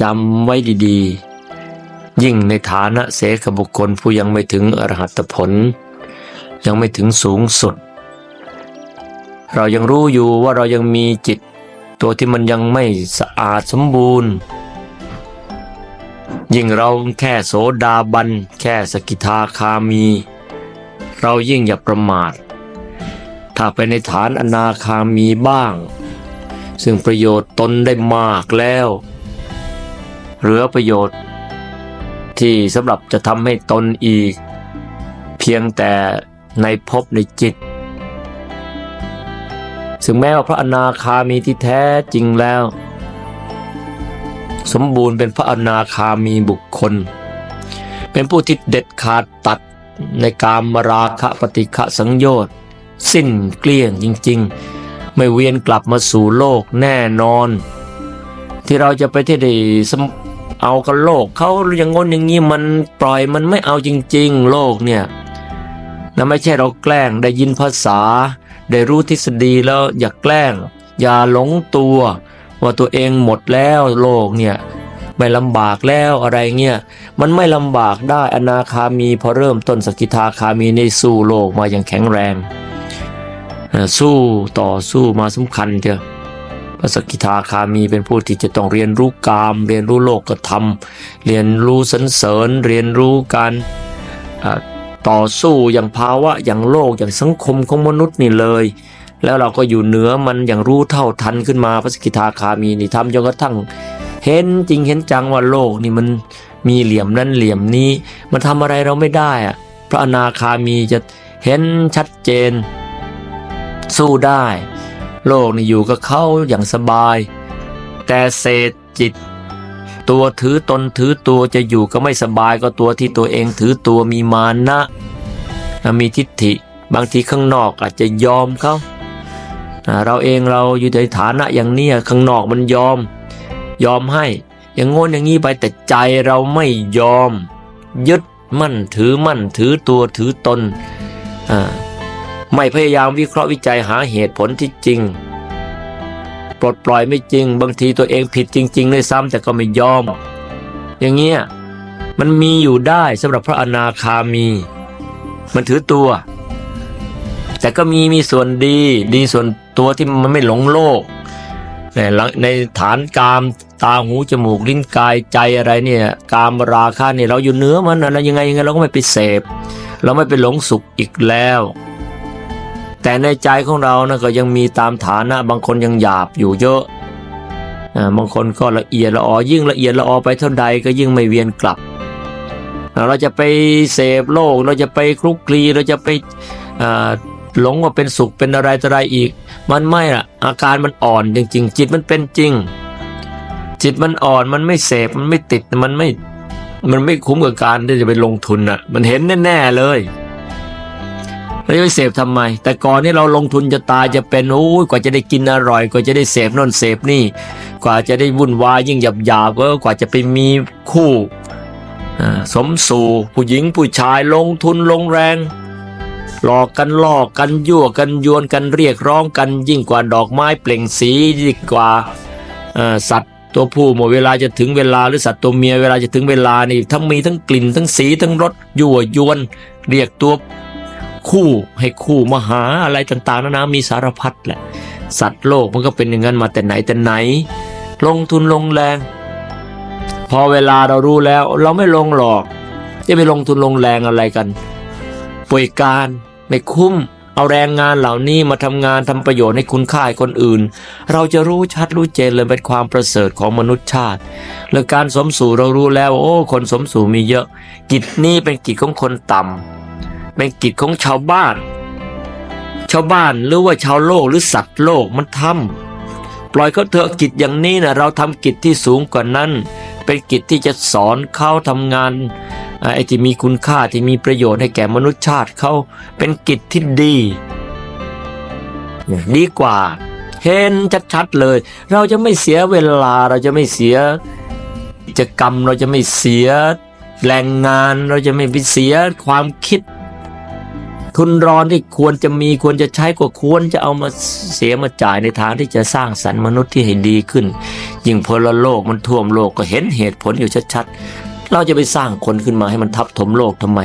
จำไว้ดีๆ ยิ่งในฐานะเสขบุคคลผู้ยังไม่ถึงอรหัตผล ยังไม่ถึงสูงสุด เรายังรู้อยู่ว่าเรายังมีจิต ตัวที่มันยังไม่สะอาดสมบูรณ์ ยิ่งเราแค่โสดาบัน แค่สกิทาคามี เรายิ่งอย่าประมาท ถ้าไปในฐานอนาคามีบ้าง ซึ่งประโยชน์ตนได้มากแล้ว เหลือประโยชน์ ที่สำหรับจะทำให้ตนอีก เพียงแต่ในภพในจิตซึ่งแม้ว่าพระอนาคามีที่แท้จริงแล้ว สมบูรณ์เป็นพระอนาคามีบุคคล เป็นผู้ที่เด็ดขาดตัดในการมราคะปฏิฆะสังโยชน์ สิ้นเกลี้ยงจริง ๆ ไม่เวียนกลับมาสู่โลกแน่นอน ที่เราจะไปที่ได้สม เอากับโลกเขาอย่างงนอย่างนี้มันปล่อยมันไม่เอาจริง ๆ โลกเนี่ยนะไม่ใช่เราแกล้งได้ยินภาษา ได้รู้ทฤษฎีแล้วอย่าแกล้ง อย่าหลงตัว ว่าตัวเองหมดแล้วโลกเนี่ยไม่ลำบากแล้วอะไรเงี้ยมันไม่ลำบากได้อนาคามีพอเริ่มต้นสกิทาคามีในสู้โลกมาอย่างแข็งแรง สู้ต่อสู้มาสำคัญเถอะ พระสกิทาคามีเป็นผู้ที่จะต้องเรียนรู้กาม เรียนรู้โลกธรรม เรียนรู้สรรเสริญ เรียนรู้การต่อสู้อย่างภาวะอย่างโลกอย่างสังคมของมนุษย์นี่เลย แล้วเราก็อยู่เหนือมันอย่างรู้เท่าทันขึ้นมาพระสกิทาคามีนี่ทำจนกระทั่งเห็นจริงเห็นจังว่าโลกนี่มันมีเหลี่ยมนั้นเหลี่ยมนี้ มันทำอะไรเราไม่ได้อะพระอนาคามีจะเห็นชัดเจน สู้ได้ โลกนี่อยู่กับเขาอย่างสบาย แต่เศษจิต ตัวถือตนถือตัวจะอยู่ก็ไม่สบายก็ตัวที่ตัวเองถือตัวมีมานะมีทิฏฐิบางทีข้างนอกอาจจะยอมเขาเราเองเราอยู่ในฐานะอย่างนี้ข้างนอกมันยอม ยอมให้ อย่างง่นอย่างนี้ไปแต่ใจเราไม่ยอม ยึดมั่นถือมั่นถือตัวถือตนอ่า ไม่พยายามวิเคราะห์วิจัยหาเหตุผลที่จริง ปลดปล่อยไม่จริง บางทีตัวเองผิดจริงๆเลยซ้ำแต่ก็ไม่ยอม อย่างเงี้ยมันมีอยู่ได้สำหรับพระอนาคามี มันถือตัว แต่ก็มีมีส่วนดี ดีส่วนตัวที่มันไม่หลงโลก ในในฐานกามตาหูจมูกลิ้นกายใจอะไรเนี่ยกามราคะเนี่ยเราอยู่เนื้อมันอะไรยังไงยังไงเราก็ไม่ไปเสพ เราไม่ไปหลงสุขอีกแล้ว แต่ในใจของเรานะก็ยังมีตามฐานะบางคนยังหยาบอยู่เยอะบางคนก็ละเอียดละออยิ่งละเอียดละออไปเท่าใดก็ยิ่งไม่เวียนกลับ เราจะไปเสพโลกเราจะไปคลุกคลีเราจะไปหลงว่าเป็นสุขเป็นอะไรต่ออะไรอีก มันไม่ละอาการมันอ่อนจริง ๆ จิตมันเป็นจริง จิตมันอ่อนมันไม่เสพมันไม่ติดมันไม่มันไม่คุ้มกับการที่จะไปลงทุนอะ มันเห็นแน่ๆเลย เราจะไปเสพทำไม แต่ก่อนนี่เราลงทุนจะตายจะเป็นโอ้ยกว่าจะได้กินอร่อย กว่าจะได้เสพน่นเสพนี่ กว่าจะได้วุ่นวายยิ่งหยาบหยาบก็กว่าจะไปมีคู่สมสู่ผู้หญิงผู้ชายลงทุนลงแรง หลอกกันล่อกันยั่วกันยวนกันเรียกร้องกันยิ่งกว่าดอกไม้เปล่งสียิ่งกว่าสัตว์ตัวผู้หมดเวลาจะถึงเวลาหรือสัตว์ตัวเมียเวลาจะถึงเวลานี่ทั้งมีทั้งกลิ่นทั้งสีทั้งรสยั่วยวน เรียกตัว คู่ ให้คู่มหาอะไรต่างๆนานามีสารพัดแหละ สัตว์โลกมันก็เป็นอย่างนั้นมาแต่ไหนแต่ไหน ลงทุนลงแรง พอเวลาเรารู้แล้ว เราไม่ลงหรอก จะไปลงทุนลงแรงอะไรกันป่วยการไม่คุ้มเอาแรงงานเหล่านี้มาทำงานทำประโยชน์ให้คุณค่าคนอื่น เราจะรู้ชัดรู้เจนเลยเป็นความประเสริฐของมนุษยชาติและการสมสู่เรารู้แล้ว โอ้ คนสมสู่มีเยอะ กิจนี้เป็นกิจของคนต่ำ เป็นกิจของชาวบ้าน ชาวบ้านหรือว่าชาวโลกหรือสัตว์โลกมันทำปล่อยเขาเถอะกิจอย่างนี้นะเราทำกิจที่สูงกว่านั้น เป็นกิจที่จะสอนเขาทำงานไอ้ที่มีคุณค่าที่มีประโยชน์ให้แก่มนุษยชาติเขาเป็นกิจที่ดี ดีกว่า เห็นชัดๆเลย เราจะไม่เสียเวลาเราจะไม่เสียกิจกรรมเราจะไม่เสียแรงงานเราจะไม่ไปเสียความคิด ทุนรอนที่ควรจะมีควรจะใช้ก็ควรจะเอามาเสียมาจ่ายในทางที่จะสร้างสรรค์มนุษย์ที่ให้ดีขึ้น ยิ่งพลโลกมันท่วมโลกก็เห็นเหตุผลอยู่ชัดๆเราจะไปสร้างคนขึ้นมาให้มันทับถมโลกทำไม